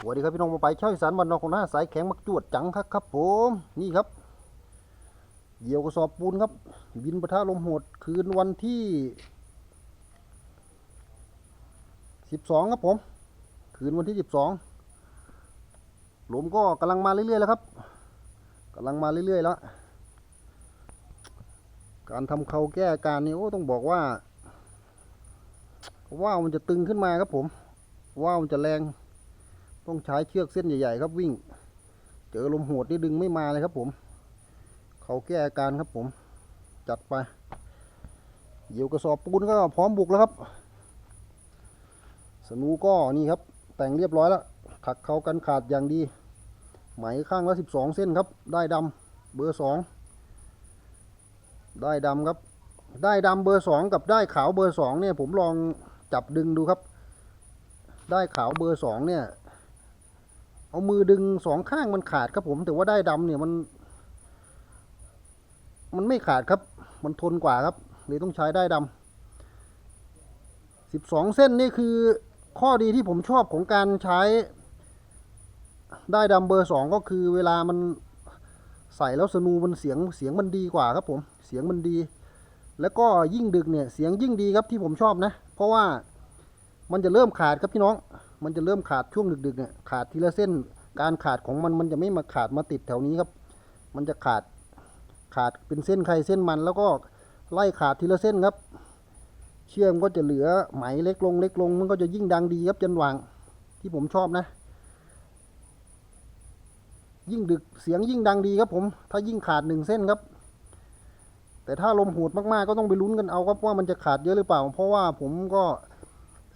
สวัสดีครับพี่น้องมาไปเช่าสานบ้านนอกของหน้าสายแข็งมักจวดจังครับครับผมนี่ครับเหยี่ยวกระสอบปูนครับ บินประทะลมโหดคืนวันที่สิบสองครับผม คืนวันที่สิบสองลมก็กำลังมาเรื่อยๆแล้วครับกำลังมาเรื่อยๆแล้ว การทำเขาแก้อาการนี่โอ้ต้องบอกว่า ว่ามันจะตึงขึ้นมาครับผม ว่ามันจะแรง ต้องใช้เชือกเส้นใหญ่ ๆ ครับวิ่ง เจอลมโหดนี่ดึงไม่มาเลยครับผม เขาแก้อาการครับผม จัดไปเหยียวกระสอบปูนก็พร้อมบุกแล้วครับ สนูก็นี่ครับ แต่งเรียบร้อยแล้วขักเขากันขาดอย่างดี ไหมข้างละสิบสองเส้นครับ ได้ดำเบอร์สองได้ดำครับ ได้ดำเบอร์สองกับได้ขาวเบอร์สองเนี่ยผมลองจับดึงดูครับ ได้ขาวเบอร์สองเนี่ย เอามือดึงสองข้างมันขาดครับผมแต่ว่าได้ดำเนี่ยมัน มันไม่ขาดครับ มันทนกว่าครับเลยต้องใช้ได้ดำสิบสองเส้นนี่คือข้อดีที่ผมชอบของการใช้ได้ดำเบอร์สองก็คือเวลามันใส่แล้วสนูมันเสียงเสียงมันดีกว่าครับผมเสียงมันดี แล้วก็ยิ่งดึกเนี่ยเสียงยิ่งดีครับที่ผมชอบนะ เพราะว่ามันจะเริ่มขาดครับพี่น้อง มันจะเริ่มขาดช่วงดึกๆเนี่ยขาดทีละเส้น การขาดของมันมันจะไม่มาขาดมาติดแถวนี้ครับ มันจะขาดขาดเป็นเส้นใครเส้นมันแล้วก็ไล่ขาดทีละเส้นครับ เชื่อมก็จะเหลือไหมเล็กลงเล็กลง มันก็จะยิ่งดังดีครับจันวางที่ผมชอบนะ ยิ่งดึกเสียงยิ่งดังดีครับผม ถ้ายิ่งขาดหนึ่งเส้นครับ แต่ถ้าลมหูดมากๆก็ต้องไปลุ้นกันเอาครับว่ามันจะขาดเยอะหรือเปล่า เพราะว่าผมก็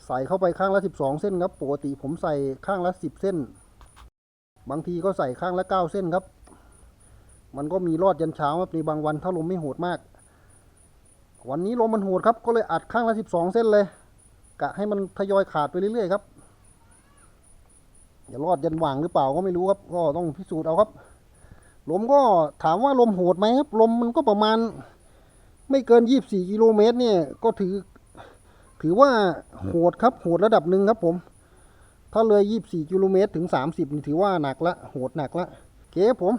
ใส่เข้าไปข้างละสิบสองเส้นครับ ปกติผมใส่ข้างละสิบเส้น บางทีก็ใส่ข้างละเก้าเส้นครับ มันก็มีรอดยันเช้าครับในบางวันถ้าลมไม่โหดมาก วันนี้ลมมันโหดครับ ก็เลยอัดข้างละสิบสองเส้นเลย กะให้มันทยอยขาดไปเรื่อยๆครับอย่ารอดยันหว่างหรือเปล่าก็ไม่รู้ครับ ก็ต้องพิสูจน์เอาครับ ลมก็ถามว่าลมโหดไหมครับ ลมมันก็ประมาณ ไม่เกินยี่บสี่กิโลเมตรเนี่ย ก็ถือ ถือว่าโหดครับโหดระดับหนึ่งครับผม ถ้าเลยยี่บสี่กิโลเมตรถึงสามสิบนี่ถือว่าหนักละโหดหนักละเคครับผม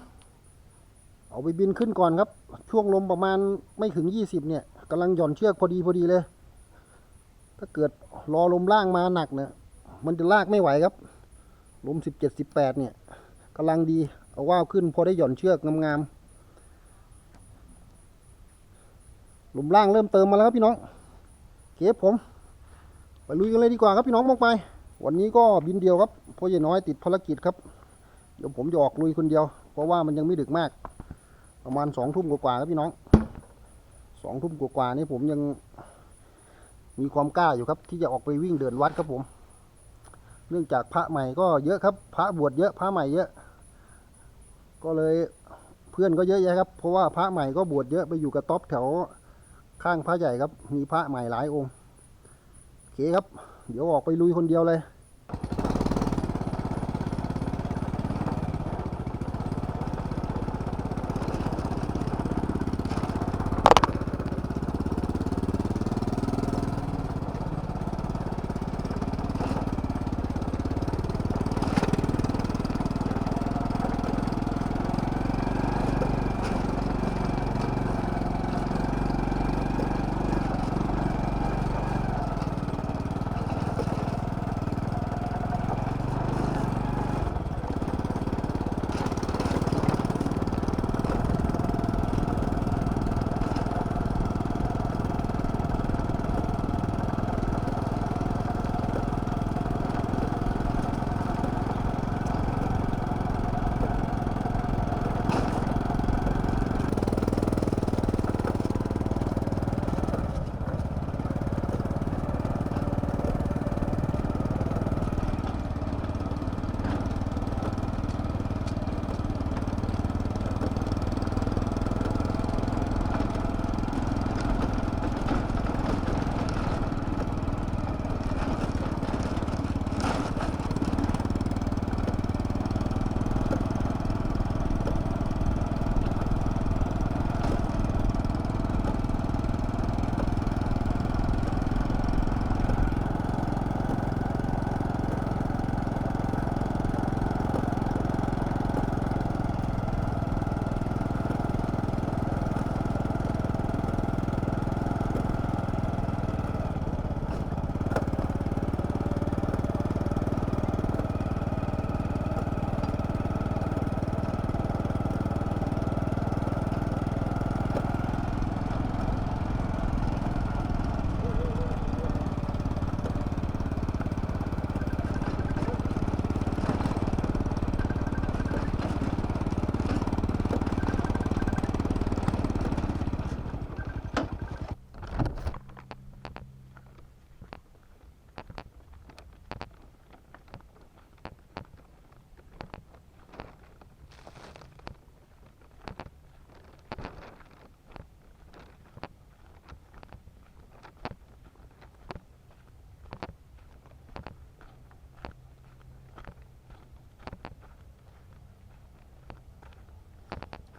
เอาไปบินขึ้นก่อนครับ ช่วงลมประมาณไม่ถึงยี่สิบเนี่ยกำลังหย่อนเชือกพอดีพอดีเลย ถ้าเกิดรอลมล่างมาหนักเนี่ยมันจะลากไม่ไหวครับ ลมสิบเจ็ดสิบแปดเนี่ยกำลังดีเอาว่าวขึ้นพอได้หย่อนเชือกงามๆลมล่างเริ่มเติมมาแล้วครับพี่น้อง เก็บผม ไปลุยกันเลยดีกว่าครับพี่น้องมองไป วันนี้ก็บินเดียวครับเพราะยายน้อยติดภารกิจครับ เดี๋ยวผมจะออกลุยคนเดียว เพราะว่ามันยังไม่ดึกมาก ประมาณสองทุ่มกว่าๆครับพี่น้องสองทุ่มกว่าๆนี่ผมยังมีความกล้าอยู่ครับ ที่จะออกไปวิ่งเดินวัดครับผม เนื่องจากพระใหม่ก็เยอะครับ พระบวชเยอะพระใหม่เยอะ ก็เลยเพื่อนก็เยอะแยะครับ เพราะว่าพระใหม่ก็บวชเยอะไปอยู่กับต๊อบแถวข้างพระใหญ่ครับ มีพระใหม่หลายองค์ โอเคครับ เดี๋ยวออกไปลุยคนเดียวเลย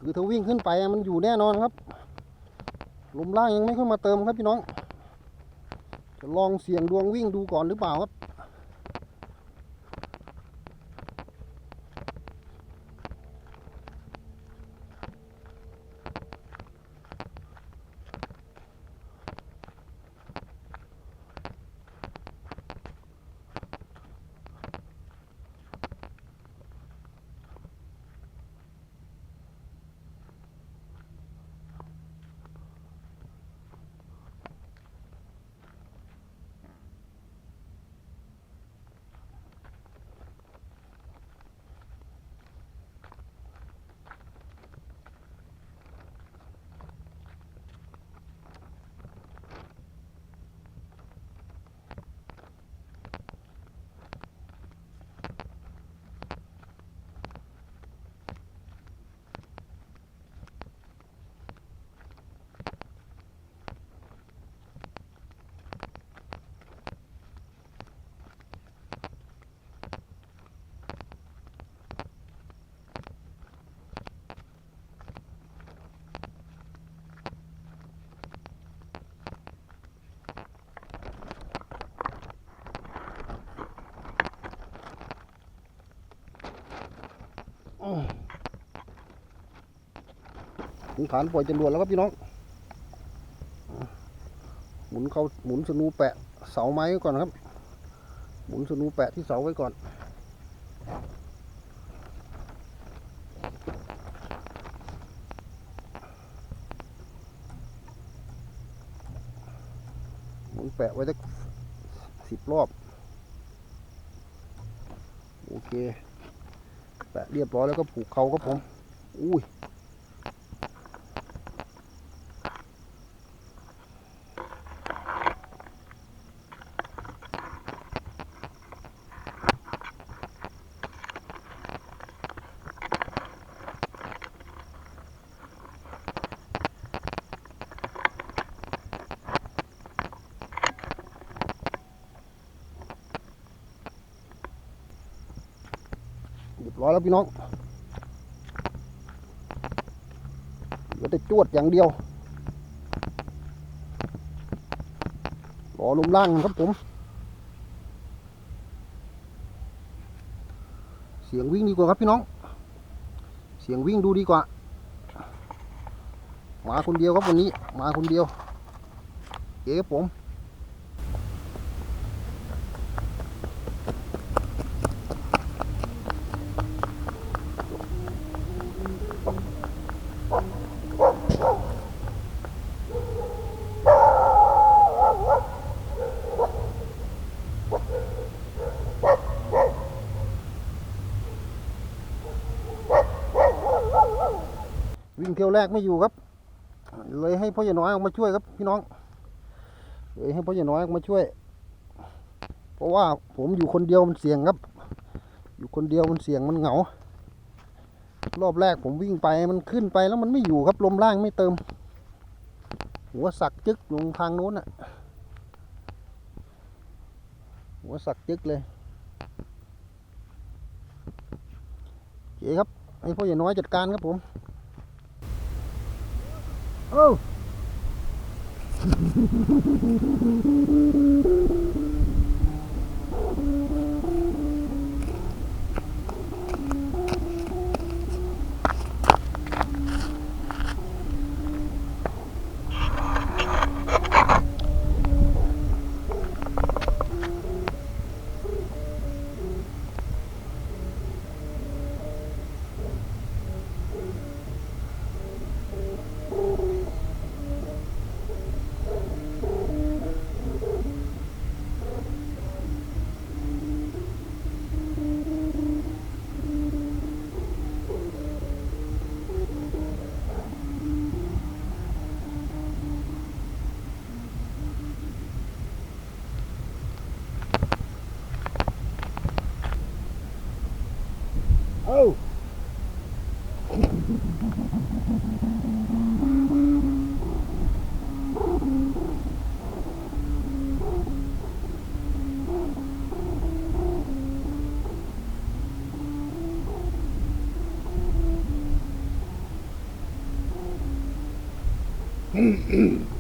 คือถ้าวิ่งขึ้นไปมันอยู่แน่นอนครับลมล่างยังไม่ค่อยมาเติมครับพี่น้องจะลองเสี่ยงดวงวิ่งดูก่อนหรือเปล่าครับ ถึงฐานปล่อยจรวดแล้วครับพี่น้อง หมุนเขาหมุนสนูแปะเสาไม้ไว้ก่อนครับ หมุนสนูแปะที่เสาไว้ก่อน หมุนแปะไว้สักสิบรอบ โอเค แปะเรียบร้อยแล้วก็ผูกเขาครับผม อุ้ย เร้อยแล้วพี่น้องเหลือแต่จวดอย่างเดียวรอลมล่างครับผม เสียงวิ่งดีกว่าครับพี่น้อง เสียงวิ่งดูดีกว่า มาคนเดียวครับวันนี้ มาคนเดียวเก๋ครับผม แรกไม่อยู่ครับ เลยให้พ่อใหญ่น้อยออกมาช่วยครับ พี่น้อง เลยให้พ่อใหญ่น้อยออกมาช่วย เพราะว่าผมอยู่คนเดียวมันเสี่ยงครับ อยู่คนเดียวมันเสี่ยงมันเหงา รอบแรกผมวิ่งไปมันขึ้นไปแล้วมันไม่อยู่ครับลมล่างไม่เติม หัวสักจึกลงทางโน้นอะหัวสักจึกเลยโอเคครับให้พ่อใหญ่น้อยจัดการครับผม โ Mm-hmm.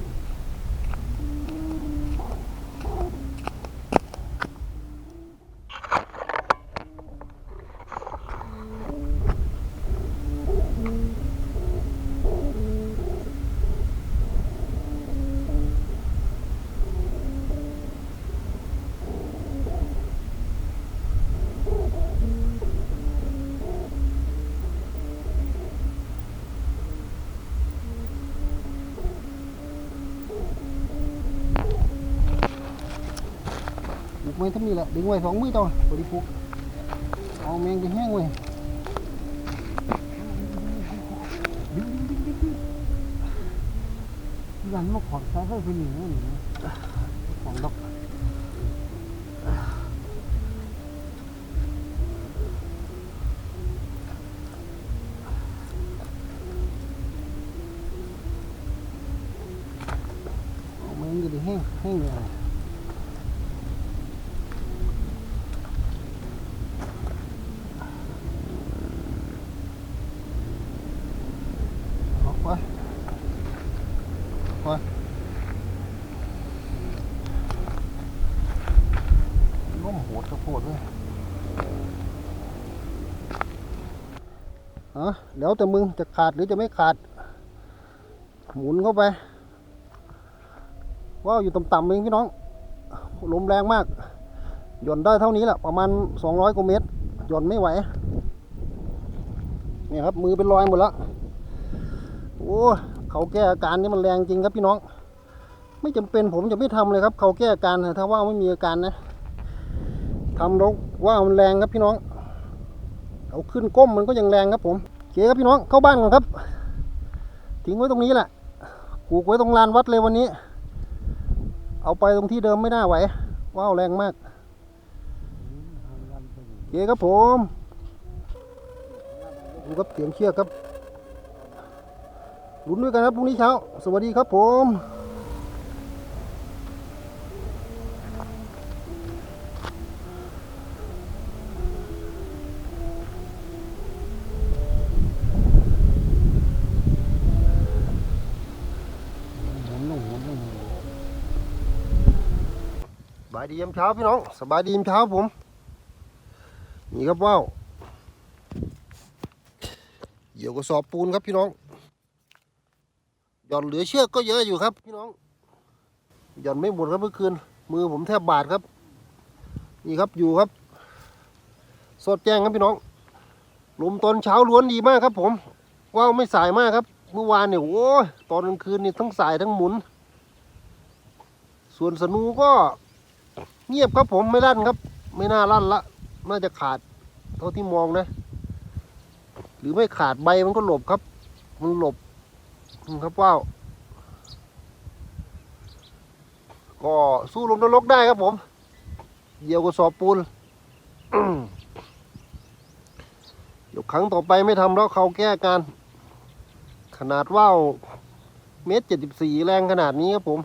ไว้ทั้งนี้แหละดึงไว้สองมือต่อพอดีปลูกเอาแมงไปแห้งไว้ดึงดึงดึงดึงดึงยันมาขอดใช้ให้เป็นอย่างนี้นะของดอกเอาแมงก็ดีแห้งแห้งเลยอะเอาไปไปล้มโหดกระโพดเลย อะแล้วแต่มึงจะขาดหรือจะไม่ขาด หมุนเข้าไปว้าวอยู่ต่ำๆเองพี่น้องลมแรงมาก หย่อนได้เท่านี้แหละประมาณ 200กว่าเมตร หย่อนไม่ไหวนี่ครับมือเป็นรอยหมดแล้วโอ้เขาแก้อาการนี่มันแรงจริงครับพี่น้อง ไม่จำเป็นผมจะไม่ทำเลยครับ เขาแก้อาการถ้าว่าไม่มีอาการนะทำแล้วว่ามันแรงครับพี่น้อง เอาขึ้นก้มมันก็ยังแรงครับผมเคครับพี่น้องเข้าบ้านก่อนครับ ทิ้งไว้ตรงนี้แหละผูกไว้ตรงลานวัดเลยวันนี้ เอาไปตรงที่เดิมไม่น่าไหวว้าวแรงมากเคครับผมดูครับเสียงเชือกครับลุ้นด้วยกันครับพรุ่งนี้เช้า สวัสดีครับผมายดียามเช้าพี่น้องสบายดียามเช้าผม นี่ครับว้าวเหยี่ยวกระสอบปูนครับพี่น้องหย่อนเหลือเชือกก็เยอะอยู่ครับพี่น้องหย่อนไม่หมดครับเมื่อคืน มือผมแทบบาดครับ นี่ครับอยู่ครับ สดแจ้งครับพี่น้องลมตอนเช้าล้วนดีมากครับผมว้าวไม่สายมากครับ เมื่อวานเนี่ยโอ้ยตอนกลางคืนนี่ทั้งสายทั้งหมุน ส่วนสนูก็ เงียบครับผมไม่ลั่นครับ ไม่น่าลั่นละ น่าจะขาด เท่าที่มองนะ หรือไม่ขาดใบมันก็หลบครับ มันหลบครับว้าวก็สู้ลมนรกได้ครับผมเหยี่ยวกับสอบปูนเดี๋ยวครั้งต่อไปไม่ทำแล้วเขาแก้การ ขนาดว่าวเมตรเจ็ดสิบสี่แรงขนาดนี้ครับผม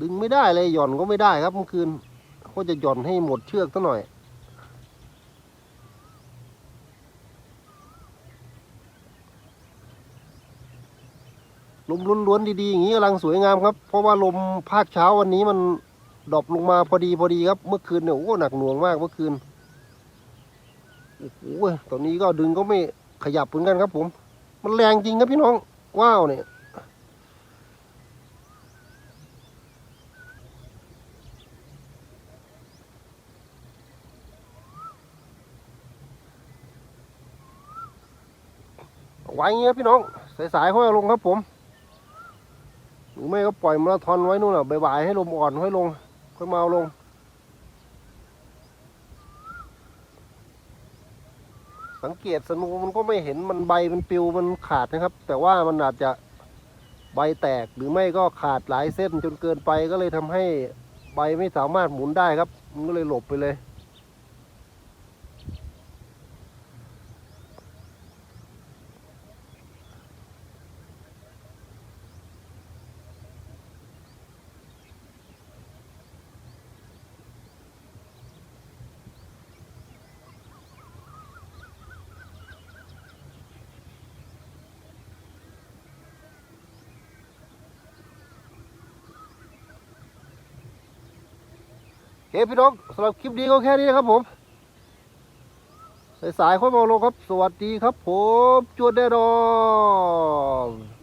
ดึงไม่ได้เลยหย่อนก็ไม่ได้ครับเมื่อคืนก็จะหย่อนให้หมดเชือกซะหน่อย ลมล้วนๆดีๆอย่างนี้กำลังสวยงามครับ เพราะว่าลมภาคเช้าวันนี้มันดรอปลงมาพอดีพอดีครับ เมื่อคืนเนี่ยโอ้หนักหน่วงมากเมื่อคืนโอ้โหตอนนี้ก็ดึงก็ไม่ขยับเหมือนกันครับผม มันแรงจริงครับพี่น้อง ว้าวเนี่ย ไว้อยเงี้ยพี่น้อง สายๆค่อยลงครับผม หรือไม่ก็ปล่อยมาราธอนไว้นู่นอะบ่ายๆให้ลมอ่อนค่อยลง ค่อยมาเอาลง สังเกตสนูมันก็ไม่เห็นมันใบมันปิวมันขาดนะครับ แต่ว่ามันอาจจะใบแตกหรือไม่ก็ขาดหลายเส้นจนเกินไปก็เลยทำให้ใบไม่สามารถหมุนได้ครับ มันก็เลยหลบไปเลย เคพี่น้องสำหรับคลิปนี้ก็แค่นี้นะครับผมสายๆค่อยมาลงครับ สวัสดีครับผม จวดแน่นอน